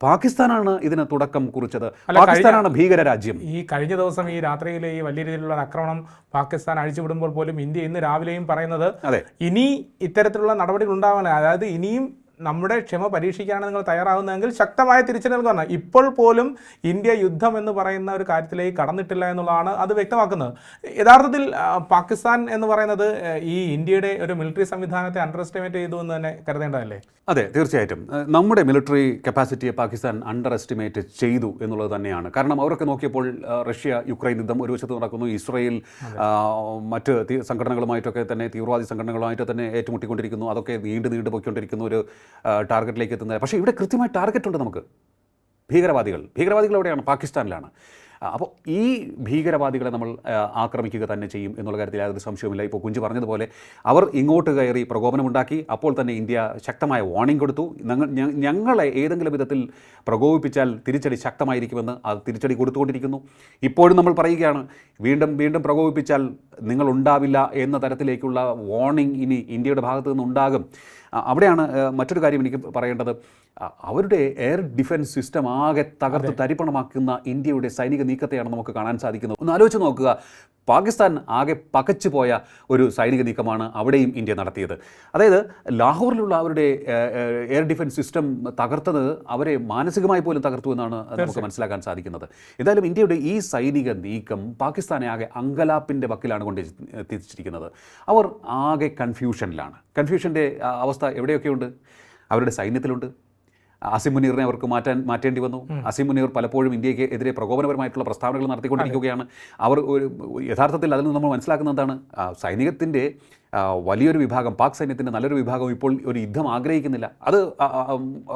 പാകിസ്ഥാനാണ് ഇതിന് തുടക്കം കുറിച്ചത്. പാകിസ്ഥാനാണ് ഭീകര രാജ്യം ഈ കഴിഞ്ഞ ദിവസം ഈ രാത്രിയിലെ ഈ വലിയ രീതിയിലുള്ള ആക്രമണം പാകിസ്ഥാൻ അഴിച്ചുവിടുമ്പോൾ പോലും ഇന്ത്യ ഇന്ന് രാവിലെയും പറയുന്നത് ഇനി ഇത്തരത്തിലുള്ള നടപടികൾ ഉണ്ടാവാൻ അതായത് ഇനിയും നമ്മുടെ ക്ഷമ പരീക്ഷിക്കാണ് നിങ്ങൾ തയ്യാറാവുന്നതെങ്കിൽ ശക്തമായ തിരിച്ചടി നൽകുകയാണ് ഇപ്പോൾ പോലും ഇന്ത്യ യുദ്ധം എന്ന് പറയുന്ന ഒരു കാര്യത്തിലേക്ക് കടന്നിട്ടില്ല എന്നുള്ളതാണ് അത് വ്യക്തമാക്കുന്നത്. യഥാർത്ഥത്തിൽ പാകിസ്ഥാൻ എന്ന് പറയുന്നത് ഈ ഇന്ത്യയുടെ ഒരു മിലിറ്ററി സംവിധാനത്തെ അണ്ടർ എസ്റ്റിമേറ്റ് ചെയ്തു എന്ന് തന്നെ കരുതേണ്ടതല്ലേ? അതെ തീർച്ചയായിട്ടും. നമ്മുടെ മിലിറ്ററി കപ്പാസിറ്റിയെ പാകിസ്ഥാൻ അണ്ടർ എസ്റ്റിമേറ്റ് ചെയ്തു എന്നുള്ളത് തന്നെയാണ്. കാരണം അവരൊക്കെ നോക്കിയപ്പോൾ റഷ്യ യുക്രൈൻ യുദ്ധം ഒരു വശത്ത് നടക്കുന്നു ഇസ്രയേൽ മറ്റ് സംഘടനകളുമായിട്ടൊക്കെ തന്നെ തീവ്രവാദി സംഘടനകളുമായിട്ട് തന്നെ ഏറ്റുമുട്ടിക്കൊണ്ടിരിക്കുന്നു അതൊക്കെ നീണ്ടു നീണ്ടു പോയിക്കൊണ്ടിരിക്കുന്ന ഒരു ടാർഗറ്റിലേക്ക് എത്തുന്നത് പക്ഷേ ഇവിടെ കൃത്യമായി ടാർഗറ്റ് ഉണ്ട് നമുക്ക്. ഭീകരവാദികൾ. ഭീകരവാദികൾ എവിടെയാണ്? പാകിസ്ഥാനിലാണ്. അപ്പോൾ ഈ ഭീകരവാദികളെ നമ്മൾ ആക്രമിക്കുക തന്നെ ചെയ്യും എന്നുള്ള കാര്യത്തിൽ യാതൊരു സംശയവുമില്ല. ഇപ്പോൾ കുഞ്ചു പറഞ്ഞതുപോലെ അവർ ഇങ്ങോട്ട് കയറി പ്രകോപനമുണ്ടാക്കി അപ്പോൾ തന്നെ ഇന്ത്യ ശക്തമായ വാർണിംഗ് കൊടുത്തു. ഞങ്ങളെ ഏതെങ്കിലും വിധത്തിൽ പ്രകോപിപ്പിച്ചാൽ തിരിച്ചടി ശക്തമായിരിക്കുമെന്ന് അത് തിരിച്ചടി കൊടുത്തുകൊണ്ടിരിക്കുന്നു. ഇപ്പോഴും നമ്മൾ പറയുകയാണ് വീണ്ടും വീണ്ടും പ്രകോപിപ്പിച്ചാൽ നിങ്ങൾ ഉണ്ടാവില്ല എന്ന തരത്തിലേക്കുള്ള വാർണിംഗ് ഇനി ഇന്ത്യയുടെ ഭാഗത്തു നിന്നുണ്ടാകും അവിടെയാണ് മറ്റൊരു കാര്യം എനിക്ക് പറയേണ്ടത്. അവരുടെ എയർ ഡിഫൻസ് സിസ്റ്റം ആകെ തകർത്ത് തരിപ്പണമാക്കുന്ന ഇന്ത്യയുടെ സൈനിക നീക്കത്തെയാണ് നമുക്ക് കാണാൻ സാധിക്കുന്നത്. ഒന്ന് ആലോചിച്ച് നോക്കുക. പാകിസ്ഥാൻ ആകെ പകച്ചു പോയ ഒരു സൈനിക നീക്കമാണ് അവിടെയും ഇന്ത്യ നടത്തിയത്. അതായത് ലാഹോറിലുള്ള അവരുടെ എയർ ഡിഫൻസ് സിസ്റ്റം തകർത്തത് അവരെ മാനസികമായി പോലും തകർത്തു എന്നാണ് നമുക്ക് മനസ്സിലാക്കാൻ സാധിക്കുന്നത്. എന്തായാലും ഇന്ത്യയുടെ ഈ സൈനിക നീക്കം പാകിസ്ഥാനെ ആകെ അങ്കലാപ്പിന്റെ വക്കിലാണ് കൊണ്ട് എത്തിച്ചിരിക്കുന്നത്. അവർ ആകെ കൺഫ്യൂഷനിലാണ് കൺഫ്യൂഷന്റെ അവസ്ഥ എവിടെയൊക്കെയുണ്ട്? അവരുടെ സൈന്യത്തിലുണ്ട്. അസിം മുനീറിനെ അവർക്ക് മാറ്റാൻ മാറ്റേണ്ടി വന്നു. അസിം മുനീർ പലപ്പോഴും ഇന്ത്യയ്ക്ക് എതിരെ പ്രകോപനപരമായിട്ടുള്ള പ്രസ്താവനകൾ നടത്തിക്കൊണ്ടിരിക്കുകയാണ്. അവർ ഒരു യഥാർത്ഥത്തിൽ അതിൽ നിന്ന് നമ്മൾ മനസ്സിലാക്കുന്ന എന്താണ്? സൈനികത്തിന്റെ വലിയൊരു വിഭാഗം പാക് സൈന്യത്തിന്റെ നല്ലൊരു വിഭാഗം ഇപ്പോൾ ഒരു യുദ്ധം ആഗ്രഹിക്കുന്നില്ല. അത്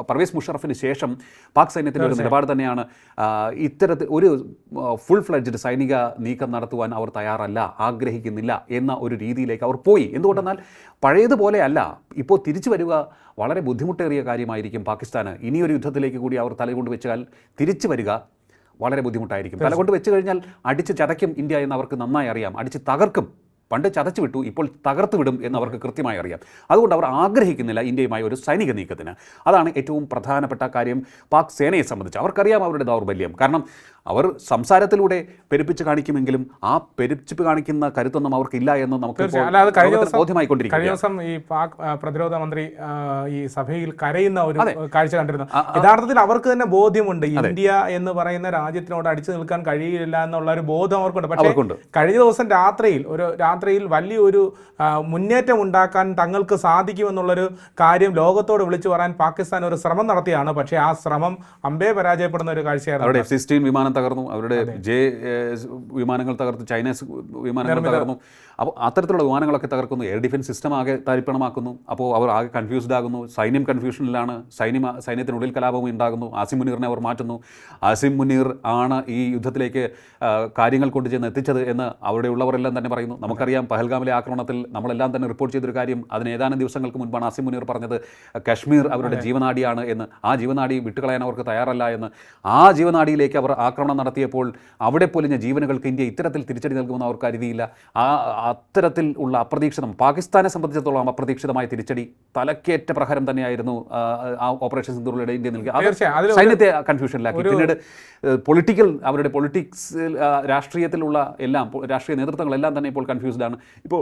പർവേസ് മുഷറഫിന് ശേഷം പാക് സൈന്യത്തിന്റെ ഒരു നിലപാട് തന്നെയാണ്. ഇത്തരത്തിൽ ഒരു ഫുൾ ഫ്ലഡ്ജഡ് സൈനിക നീക്കം നടത്തുവാൻ അവർ തയ്യാറല്ല ആഗ്രഹിക്കുന്നില്ല എന്ന ഒരു രീതിയിലേക്ക് അവർ പോയി. എന്തുകൊണ്ടെന്നാൽ പഴയതുപോലെ അല്ല. ഇപ്പോൾ തിരിച്ചു വരിക വളരെ ബുദ്ധിമുട്ടേറിയ കാര്യമായിരിക്കും പാകിസ്ഥാന്. ഇനിയൊരു യുദ്ധത്തിലേക്ക് കൂടി അവർ തലകൊണ്ട് വെച്ചാൽ തിരിച്ചു വരിക വളരെ ബുദ്ധിമുട്ടായിരിക്കും. തലകൊണ്ട് വെച്ച് കഴിഞ്ഞാൽ അടിച്ച് ചതയ്ക്കും ഇന്ത്യ എന്ന് അവർക്ക് നന്നായി അറിയാം. അടിച്ച് തകർക്കും. പണ്ട് ചതച്ചു വിട്ടു ഇപ്പോൾ തകർത്ത് വിടും എന്ന് അവർക്ക് കൃത്യമായി അറിയാം. അതുകൊണ്ട് അവർ ആഗ്രഹിക്കുന്നില്ല ഇന്ത്യയുമായി ഒരു സൈനിക നീക്കത്തിന്. അതാണ് ഏറ്റവും പ്രധാനപ്പെട്ട കാര്യം പാക് സേനയെ സംബന്ധിച്ച്. അവർക്കറിയാം അവരുടെ ദൗർബല്യം. കാരണം അവർ സംസാരത്തിലൂടെ പെരുപ്പിച്ച് കാണിക്കുമെങ്കിലും ആ പെരുപ്പിച്ച് കാണിക്കുന്ന കരുത്തൊന്നും അവർക്കില്ല എന്ന് നമുക്ക് അത് കഴിഞ്ഞ ദിവസം കഴിഞ്ഞ ദിവസം ഈ പാക് പ്രതിരോധ മന്ത്രി ഈ സഭയിൽ കരയുന്ന ഒരു കാഴ്ച കണ്ടിരുന്നു. യഥാർത്ഥത്തിൽ അവർക്ക് തന്നെ ബോധ്യമുണ്ട്. ഇന്ത്യ എന്ന് പറയുന്ന രാജ്യത്തിനോട് അടിച്ചു നിൽക്കാൻ കഴിയില്ല എന്നുള്ള ഒരു ബോധം അവർക്കുണ്ട്. പക്ഷേ കഴിഞ്ഞ ദിവസം രാത്രിയിൽ ഒരു രാത്രിയിൽ വലിയൊരു മുന്നേറ്റം ഉണ്ടാക്കാൻ തങ്ങൾക്ക് സാധിക്കുമെന്നുള്ളൊരു കാര്യം ലോകത്തോട് വിളിച്ചു പറയാൻ പാകിസ്ഥാൻ ഒരു ശ്രമം നടത്തിയാണ്. പക്ഷേ ആ ശ്രമം അമ്പേ പരാജയപ്പെടുന്ന ഒരു കാഴ്ചയായിരുന്നു. വിമാനം വിമാനം തകർന്നു. അവരുടെ ജെ വിമാനങ്ങൾ തകർത്തു ചൈനീസ് വിമാനങ്ങൾ തകർന്നു. അപ്പോൾ അത്തരത്തിലുള്ള വിമാനങ്ങളൊക്കെ തകർക്കുന്നു. എയർ ഡിഫൻസ് സിസ്റ്റം ആകെ തരിപ്പണമാക്കുന്നു. അപ്പോൾ അവർ ആകെ കൺഫ്യൂസ്ഡ് ആകുന്നു. സൈന്യം കൺഫ്യൂഷനിലാണ് സൈന്യം സൈന്യത്തിനുള്ളിൽ കലാപവും ഉണ്ടാകുന്നു. ആസിം മുനീറിനെ അവർ മാറ്റുന്നു. ആസിം മുനീർ ആണ് ഈ യുദ്ധത്തിലേക്ക് കാര്യങ്ങൾ കൊണ്ടുചെന്ന് എത്തിച്ചത് എന്ന് അവിടെയുള്ളവരെല്ലാം തന്നെ പറയുന്നു. നമുക്കറിയാം പഹൽഗാമിലെ ആക്രമണത്തിൽ നമ്മളെല്ലാം തന്നെ റിപ്പോർട്ട് ചെയ്തൊരു കാര്യം അതിന് ഏതാനും ദിവസങ്ങൾക്ക് മുൻപാണ് ആസിം മുനീർ പറഞ്ഞത്. കശ്മീർ അവരുടെ ജീവനാടിയാണ് എന്ന്. ആ ജീവനാടി വിട്ടുകളയാൻ അവർക്ക് തയ്യാറല്ല എന്ന്. ആ ജീവനാടിയിലേക്ക് അവർ ആക്രമണം നടത്തിയപ്പോൾ അവിടെ പൊലിഞ്ഞ ജീവനുകൾക്ക് ഇന്ത്യ ഇത്തരത്തിൽ തിരിച്ചടി നൽകുമെന്ന് അവർ കരുതിയില്ല. ആ അത്തരത്തിൽ ഉള്ള അപ്രതീക്ഷിതം പാകിസ്ഥാനെ സംബന്ധിച്ചിടത്തോളം അപ്രതീക്ഷിതമായ തിരിച്ചടി തലക്കേറ്റ പ്രഹരം തന്നെയായിരുന്നു ആ, ഓപ്പറേഷൻ സിന്ധുറിലൂടെ ഇന്ത്യ നൽകി അത് സൈന്യത്തെ കൺഫ്യൂഷനിലാക്കി. പിന്നീട് പൊളിറ്റിക്കൽ അവരുടെ പൊളിറ്റിക്സ് രാഷ്ട്രീയത്തിലുള്ള എല്ലാം രാഷ്ട്രീയ നേതൃത്വങ്ങളെല്ലാം തന്നെ ഇപ്പോൾ കൺഫ്യൂസ്ഡാണ് ഇപ്പോൾ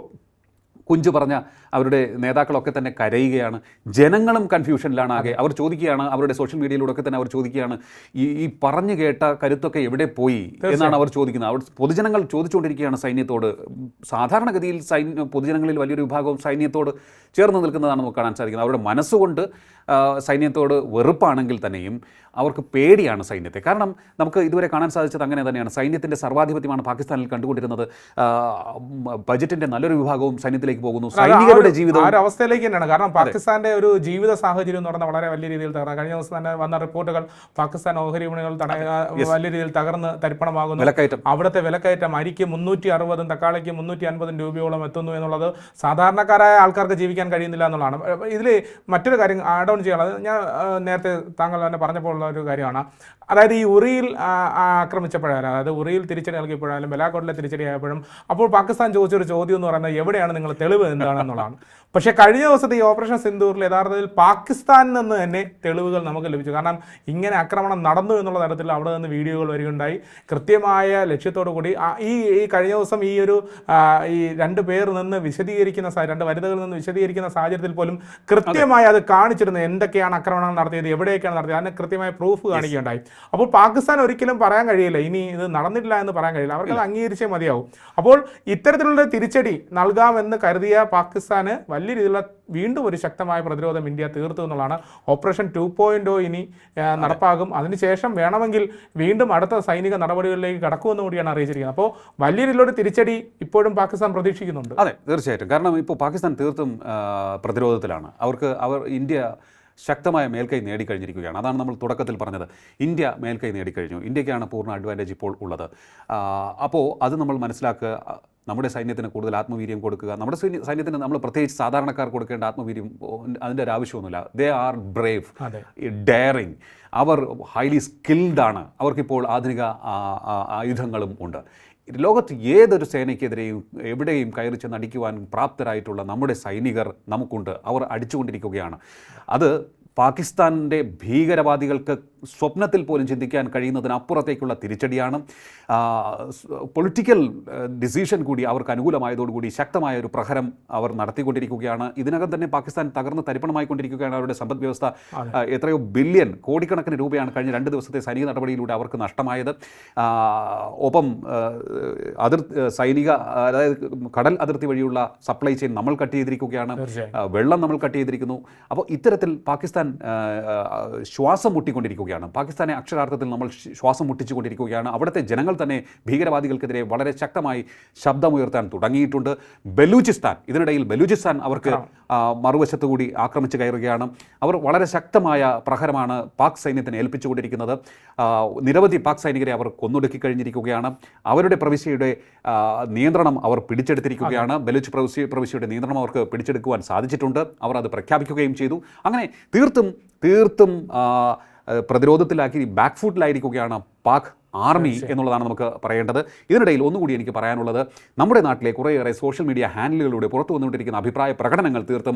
കുഞ്ചു പറഞ്ഞ അവരുടെ നേതാക്കളൊക്കെ തന്നെ കരയുകയാണ്. ജനങ്ങളും കൺഫ്യൂഷനിലാണ് ആകെ. അവർ ചോദിക്കുകയാണ് അവരുടെ സോഷ്യൽ മീഡിയയിലൂടെ ഒക്കെ തന്നെ അവർ ചോദിക്കുകയാണ് ഈ ഈ പറഞ്ഞു കേട്ട കരുത്തൊക്കെ എവിടെ പോയി എന്നാണ് അവർ ചോദിക്കുന്നത്. അവർ പൊതുജനങ്ങൾ ചോദിച്ചുകൊണ്ടിരിക്കുകയാണ് സൈന്യത്തോട്. സാധാരണഗതിയിൽ സൈന്യ പൊതുജനങ്ങളിൽ വലിയൊരു വിഭാഗവും സൈന്യത്തോട് ചേർന്ന് നിൽക്കുന്നതാണ് നമുക്ക് കാണാൻ സാധിക്കുന്നത്. അവരുടെ മനസ്സുകൊണ്ട് സൈന്യത്തോട് വെറുപ്പാണെങ്കിൽ തന്നെയും അവർക്ക് പേടിയാണ് സൈന്യത്തെ. കാരണം നമുക്ക് ഇതുവരെ കാണാൻ സാധിച്ചത് അങ്ങനെ തന്നെയാണ്. സൈന്യത്തിന്റെ സർവാധിപത്യമാണ് പാകിസ്ഥാനിൽ കണ്ടുകൊണ്ടിരുന്നത്. ബജറ്റിന്റെ നല്ലൊരു വിഭാഗവും സൈന്യത്തിലേക്ക് പോകുന്നു. സൈനികരുടെ ജീവിതം അവസ്ഥയിലേക്ക് തന്നെയാണ്. കാരണം പാകിസ്ഥാന്റെ ഒരു ജീവിത സാഹചര്യം എന്ന് പറഞ്ഞാൽ വളരെ വലിയ രീതിയിൽ തകർന്നു. കഴിഞ്ഞ ദിവസം തന്നെ വന്ന റിപ്പോർട്ടുകൾ പാകിസ്ഥാൻ ഓഹരി വിപണികൾ വലിയ രീതിയിൽ തകർന്ന് തരിപ്പണമാകുന്നു. വിലക്കയറ്റം. അവിടുത്തെ വിലക്കയറ്റം അരിക്ക് മുന്നൂറ്റി അറുപതും തക്കാളിക്ക് മുന്നൂറ്റി അൻപതും രൂപയോളം എത്തുന്നു എന്നുള്ളത് സാധാരണക്കാരായ ആൾക്കാർക്ക് ജീവിക്കാൻ കഴിയുന്നില്ല എന്നുള്ളതാണ്. ഇതിൽ മറ്റൊരു കാര്യം ആഡ് ഓൺ ചെയ്യാനുള്ളത് ഞാൻ നേരത്തെ താങ്കൾ തന്നെ പറഞ്ഞപ്പോൾ ഉള്ള ഒരു കാര്യമാണ്. അതായത് ഈ ഉറിയിൽ ആക്രമിച്ചപ്പോഴായാലും അതായത് ഉറിയിൽ തിരിച്ചടി നൽകിയപ്പോഴായാലും ബലാക്കോട്ടിലെ തിരിച്ചടി ആയപ്പോഴും അപ്പോൾ പാകിസ്ഥാൻ ചോദിച്ചൊരു ചോദ്യം എന്ന് പറയുന്നത് എവിടെയാണ് നിങ്ങൾ തെളിവ് എന്താണെന്നുള്ളതാണ്. പക്ഷേ കഴിഞ്ഞ ദിവസത്തെ ഈ ഓപ്പറേഷൻ സിന്ദൂറിൽ യഥാർത്ഥത്തിൽ പാകിസ്ഥാനിൽ നിന്ന് തന്നെ തെളിവുകൾ നമുക്ക് ലഭിച്ചു. കാരണം ഇങ്ങനെ ആക്രമണം നടന്നു എന്നുള്ള തരത്തിൽ അവിടെ നിന്ന് വീഡിയോകൾ വരികയുണ്ടായി. കൃത്യമായ ലക്ഷ്യത്തോടു കൂടി ഈ ഈ കഴിഞ്ഞ ദിവസം ഈ ഒരു ഈ രണ്ട് പേർ നിന്ന് വിശദീകരിക്കുന്ന രണ്ട് വനിതകളിൽ നിന്ന് വിശദീകരിക്കുന്ന സാഹചര്യത്തിൽ പോലും കൃത്യമായി അത്. കാണിച്ചിരുന്നത് എന്തൊക്കെയാണ് ആക്രമണം നടത്തിയത് എവിടെയൊക്കെയാണ് നടത്തിയത് അതിന് കൃത്യമായ പ്രൂഫ് കാണിക്കുകയുണ്ടായി. അപ്പോൾ പാകിസ്ഥാൻ ഒരിക്കലും പറയാൻ കഴിയില്ല. ഇനി ഇത് നടന്നിട്ടില്ല എന്ന് പറയാൻ കഴിയില്ല. അവർക്ക് അത് അംഗീകരിച്ചേ മതിയാവും. അപ്പോൾ ഇത്തരത്തിലുള്ള തിരിച്ചടി നൽകാമെന്ന് കരുതിയ പാകിസ്ഥാന് വലിയ രീതിയിലുള്ള വീണ്ടും ഒരു ശക്തമായ പ്രതിരോധം ഇന്ത്യ തീർത്തു എന്നുള്ളതാണ് ഓപ്പറേഷൻ ടു പോയിന്റ് ഇനി നടപ്പാകും. അതിനുശേഷം വേണമെങ്കിൽ വീണ്ടും അടുത്ത സൈനിക നടപടികളിലേക്ക് കടക്കുമെന്ന് കൂടിയാണ് അറിയിച്ചിരിക്കുന്നത്. അപ്പോൾ വലിയ രീതിയിലുള്ള തിരിച്ചടി ഇപ്പോഴും പാകിസ്ഥാൻ പ്രതീക്ഷിക്കുന്നുണ്ട്. അതെ തീർച്ചയായിട്ടും. കാരണം ഇപ്പോൾ പാകിസ്ഥാൻ തീർത്തും പ്രതിരോധത്തിലാണ്. അവർക്ക് അവർ ഇന്ത്യ ശക്തമായ മേൽക്കൈ നേടിക്കഴിഞ്ഞിരിക്കുകയാണ്. അതാണ് നമ്മൾ തുടക്കത്തിൽ പറഞ്ഞത്. ഇന്ത്യ മേൽക്കൈ നേടിക്കഴിഞ്ഞു. ഇന്ത്യക്കാണ് പൂർണ അഡ്വാന്റേജ് ഇപ്പോൾ ഉള്ളത്. അപ്പോൾ അത് നമ്മൾ മനസ്സിലാക്കുക. നമ്മുടെ സൈന്യത്തിന് കൂടുതൽ ആത്മവീര്യം കൊടുക്കുക. നമ്മുടെ സൈന്യ- സൈന്യത്തിന് നമ്മൾ പ്രത്യേകിച്ച് സാധാരണക്കാർ കൊടുക്കേണ്ട ആത്മവീര്യം അതിന്റെ ഒരു ആവശ്യമൊന്നുമില്ല. ദേ ആർ ബ്രേവ് ഡയറിങ് അവർ ഹൈലി സ്കിൽഡാണ് അവർക്കിപ്പോൾ ആധുനിക ആയുധങ്ങളും ഉണ്ട്. ലോകത്ത് ഏതൊരു സേനയ്ക്കെതിരെയും എവിടെയും കയറി ചെന്ന് അടിക്കുവാൻ പ്രാപ്തരായിട്ടുള്ള നമ്മുടെ സൈനികർ നമുക്കുണ്ട്. അവർ അടിച്ചുകൊണ്ടിരിക്കുകയാണ്. അത് പാകിസ്ഥാന്റെ ഭീകരവാദികൾക്ക് സ്വപ്നത്തിൽ പോലും ചിന്തിക്കാൻ കഴിയുന്നതിനപ്പുറത്തേക്കുള്ള തിരിച്ചടിയാണ്. പൊളിറ്റിക്കൽ ഡിസിഷൻ കൂടി അവർക്ക് അനുകൂലമായതോടുകൂടി ശക്തമായ ഒരു പ്രഹരം അവർ നടത്തിക്കൊണ്ടിരിക്കുകയാണ്. ഇതിനകം തന്നെ പാകിസ്ഥാൻ തകർന്ന് തരിപ്പണമായിക്കൊണ്ടിരിക്കുകയാണ് അവരുടെ സമ്പദ് വ്യവസ്ഥ. എത്രയോ ബില്യൺ കോടിക്കണക്കിന് രൂപയാണ് കഴിഞ്ഞ രണ്ട് ദിവസത്തെ സൈനിക നടപടിയിലൂടെ അവർക്ക് നഷ്ടമായത്. ഒപ്പം അതിർ സൈനിക അതായത് കടൽ അതിർത്തി വഴിയുള്ള സപ്ലൈ ചെയിൻ നമ്മൾ കട്ട് ചെയ്തിരിക്കുകയാണ്. വെള്ളം നമ്മൾ കട്ട് ചെയ്തിരിക്കുന്നു. അപ്പോൾ ഇത്തരത്തിൽ പാകിസ്ഥാൻ ശ്വാസം മുട്ടിക്കൊണ്ടിരിക്കുകയാണ്. കൊണ്ടിരിക്കുകയാണ് പാകിസ്ഥാനെ അക്ഷരാർത്ഥത്തിൽ നമ്മൾ ശ്വ- ശ്വാസം മുട്ടിച്ചുകൊണ്ടിരിക്കുകയാണ്. അവിടുത്തെ ജനങ്ങൾ തന്നെ ഭീകരവാദികൾക്കെതിരെ വളരെ ശക്തമായി ശബ്ദമുയർത്താൻ തുടങ്ങിയിട്ടുണ്ട്. ബലൂചിസ്ഥാൻ ഇതിനിടയിൽ ബലൂചിസ്ഥാൻ അവർക്ക് മറുവശത്തു കൂടി ആക്രമിച്ചു കയറുകയാണ്. അവർ വളരെ ശക്തമായ പ്രഹരമാണ് പാക് സൈന്യത്തിന് ഏൽപ്പിച്ചുകൊണ്ടിരിക്കുന്നത്. നിരവധി പാക് സൈനികരെ അവർ കൊന്നൊടുക്കി കഴിഞ്ഞിരിക്കുകയാണ്. അവരുടെ പ്രവിശ്യയുടെ നിയന്ത്രണം അവർ പിടിച്ചെടുത്തിരിക്കുകയാണ്. ബലൂച്ച് പ്രവിശ്യ പ്രവിശ്യയുടെ നിയന്ത്രണം അവർക്ക് പിടിച്ചെടുക്കുവാൻ സാധിച്ചിട്ടുണ്ട്. അവർ അത് പ്രഖ്യാപിക്കുകയും ചെയ്തു. അങ്ങനെ തീർത്തും തീർത്തും പ്രതിരോധത്തിലാക്കി ബാക്ക് ഫുട്ടിലായിരിക്കുകയാണ് പാക് ആർമി എന്നുള്ളതാണ് നമുക്ക് പറയേണ്ടത്. ഇതിനിടയിൽ ഒന്നുകൂടി എനിക്ക് പറയാനുള്ളത് നമ്മുടെ നാട്ടിലെ കുറേയേറെ സോഷ്യൽ മീഡിയ ഹാൻഡിലുകളിലൂടെ പുറത്തു വന്നുകൊണ്ടിരിക്കുന്ന അഭിപ്രായ പ്രകടനങ്ങൾ തീർത്തും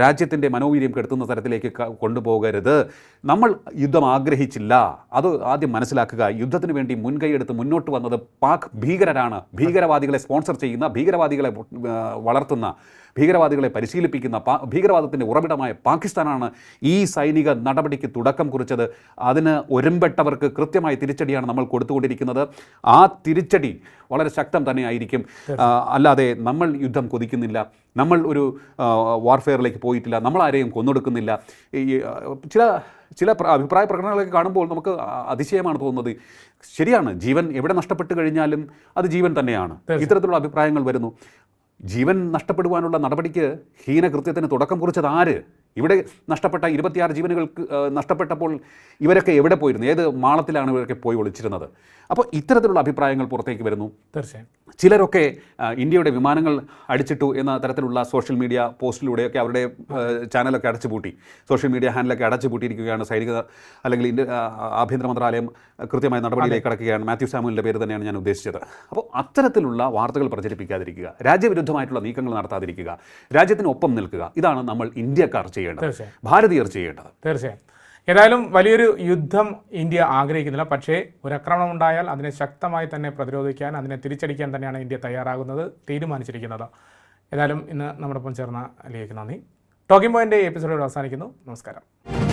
രാജ്യത്തിന്റെ മനോവീര്യം കെടുത്തുന്ന തരത്തിലേക്ക് കൊണ്ടുപോകരുത്. നമ്മൾ യുദ്ധം ആഗ്രഹിച്ചില്ല. അത് ആദ്യം മനസ്സിലാക്കുക. യുദ്ധത്തിന് വേണ്ടി മുൻകൈയെടുത്ത് മുന്നോട്ട് വന്നത് പാക് ഭീകരരാണ്. ഭീകരവാദികളെ സ്പോൺസർ ചെയ്യുന്ന ഭീകരവാദികളെ വളർത്തുന്ന ഭീകരവാദികളെ പരിശീലിപ്പിക്കുന്ന ഭീകരവാദത്തിന്റെ ഉറവിടമായ പാകിസ്ഥാനാണ് ഈ സൈനിക നടപടിക്ക് തുടക്കം കുറിച്ചത്. അതിന് ഒരുമ്പെട്ടവർക്ക് കൃത്യമായ തിരിച്ചടിയാണ് നമ്മൾ കൊടുത്തുകൊണ്ടിരിക്കുന്നത്. ആ തിരിച്ചടി വളരെ ശക്തം തന്നെ ആയിരിക്കും അല്ലാതെ നമ്മൾ യുദ്ധം കൊതിക്കുന്നില്ല. നമ്മൾ ഒരു വാർഫെയറിലേക്ക് പോയിട്ടില്ല. നമ്മൾ ആരെയും കൊന്നൊടുക്കുന്നില്ല. ഈ ചില ചില പ്ര- അഭിപ്രായ പ്രകടനങ്ങളൊക്കെ കാണുമ്പോൾ നമുക്ക് അതിശയമാണ് തോന്നുന്നത്. ശരിയാണ് ജീവൻ എവിടെ നഷ്ടപ്പെട്ടു കഴിഞ്ഞാലും അത് ജീവൻ തന്നെയാണ്. ഇത്തരത്തിലുള്ള അഭിപ്രായങ്ങൾ വരുന്നു. ജീവൻ നഷ്ടപ്പെടുവാനുള്ള നടപടിക്ക് ഹീനകൃത്യത്തിന് തുടക്കം കുറിച്ചത് ആര്? ഇവിടെ നഷ്ടപ്പെട്ട ഇരുപത്തിയാറ് ജീവനുകൾക്ക് നഷ്ടപ്പെട്ടപ്പോൾ ഇവരൊക്കെ എവിടെ പോയിരുന്നു? ഏത് മാളത്തിലാണ് ഇവരൊക്കെ പോയി ഒളിച്ചിരുന്നത്? അപ്പോൾ ഇത്തരത്തിലുള്ള അഭിപ്രായങ്ങൾ പുറത്തേക്ക് വരുന്നു. തീർച്ചയായും. ചിലരൊക്കെ ഇന്ത്യയുടെ വിമാനങ്ങൾ അടിച്ചിട്ടു എന്ന തരത്തിലുള്ള സോഷ്യൽ മീഡിയ പോസ്റ്റിലൂടെയൊക്കെ അവരുടെ ചാനലൊക്കെ അടച്ചുപൂട്ടി സോഷ്യൽ മീഡിയ ഹാൻഡിലൊക്കെ അടച്ചുപൂട്ടിയിരിക്കുകയാണ് സൈനിക അല്ലെങ്കിൽ ഇന്ത്യ ആഭ്യന്തര മന്ത്രാലയം കൃത്യമായ നടപടിയിലേക്ക് കടക്കുകയാണ്. മാത്യു സാമുവിന്റെ പേര് തന്നെയാണ് ഞാൻ ഉദ്ദേശിച്ചത്. അപ്പോൾ അത്തരത്തിലുള്ള വാർത്തകൾ പ്രചരിപ്പിക്കാതിരിക്കുക രാജ്യവിരുദ്ധമായിട്ടുള്ള നീക്കങ്ങൾ നടത്താതിരിക്കുക രാജ്യത്തിന് ഒപ്പം നിൽക്കുക ഇതാണ് നമ്മൾ ഇന്ത്യക്കാർ ചെയ്യേണ്ടത്. ഭാരതീയർ ചെയ്യേണ്ടത്. തീർച്ചയായും. ഏതായാലും വലിയൊരു യുദ്ധം ഇന്ത്യ ആഗ്രഹിക്കുന്നില്ല. പക്ഷേ ഒരു ആക്രമണം ഉണ്ടായാൽ അതിനെ ശക്തമായി തന്നെ പ്രതിരോധിക്കാൻ അതിനെ തിരിച്ചടിക്കാൻ തന്നെയാണ് ഇന്ത്യ തയ്യാറാകുന്നത് തീരുമാനിച്ചിരിക്കുന്നത്. ഏതായാലും ഇന്ന് നമ്മുടെ ഒപ്പം ചേർന്ന ലിയക്ക് നന്ദി. ടോക്കിംഗ് പോയിന്റ് എപ്പിസോഡ് അവസാനിക്കുന്നു. നമസ്കാരം.